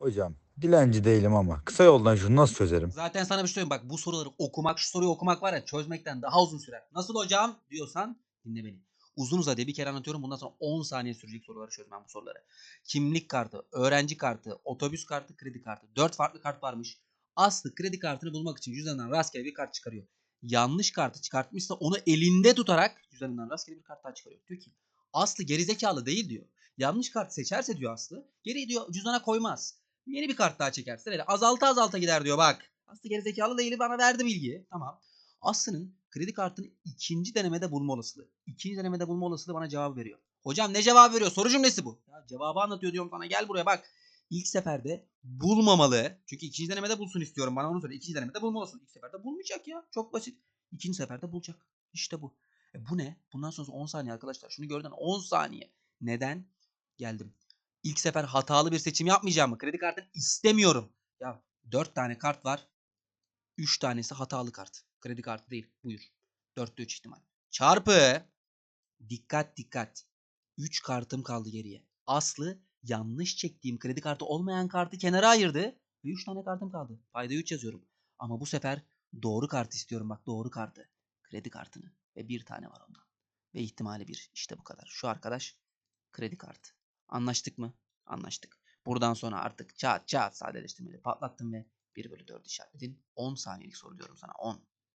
Hocam dilenci değilim ama kısa yoldan şunu nasıl çözerim? Zaten sana bir şey söyleyeyim bak bu soruları okumak şu soruyu okumak var ya çözmekten daha uzun sürer. Nasıl hocam diyorsan dinle beni. Uzun uzadıya bir kere anlatıyorum bundan sonra 10 saniye sürecek soruları çözmem bu soruları. Kimlik kartı, öğrenci kartı, otobüs kartı, kredi kartı. 4 farklı kart varmış. Aslı kredi kartını bulmak için cüzdanından rastgele bir kart çıkarıyor. Yanlış kartı çıkartmışsa onu elinde tutarak cüzdanından rastgele bir kart daha çıkarıyor. Diyor ki Aslı gerizekalı değil diyor. Yanlış kart seçerse diyor Aslı geri diyor cüzdana koymaz. Yeni bir kart daha çekersin. Öyle azalta azalta gider diyor bak. Aslı gerizekalı değil bana verdi bilgiyi. Tamam. Aslı'nın kredi kartını ikinci denemede bulma olasılığı. İkinci denemede bulma olasılığı bana cevap veriyor. Hocam ne cevap veriyor? Soru cümlesi bu. Ya cevabı anlatıyor diyorum sana. Gel buraya bak. İlk seferde bulmamalı. Çünkü ikinci denemede bulsun istiyorum. Bana onu söyle. İkinci denemede bulma olasılığı. İlk seferde bulmayacak ya. Çok basit. İkinci seferde bulacak. İşte bu. E bu ne? Bundan sonra 10 saniye arkadaşlar. Şunu gördün 10 saniye. Neden? Geldim. İlk sefer hatalı bir seçim yapmayacağım mı? Kredi kartını istemiyorum. Ya 4 tane kart var. 3 tanesi hatalı kart. Kredi kartı değil. Buyur. 4'te 3 ihtimal. Çarpı. Dikkat dikkat. 3 kartım kaldı geriye. Aslı yanlış çektiğim kredi kartı olmayan kartı kenara ayırdı. Ve 3 tane kartım kaldı. Payda 3 yazıyorum. Ama bu sefer doğru kart istiyorum bak doğru kartı. Kredi kartını. Ve bir tane var ondan. Ve ihtimali 1. İşte bu kadar. Şu arkadaş kredi kartı. Anlaştık mı? Anlaştık. Buradan sonra artık çat çat sadeleştirmeleri patlattım ve 1 bölü 4 işaretledin. 10 saniyelik soru diyorum sana 10.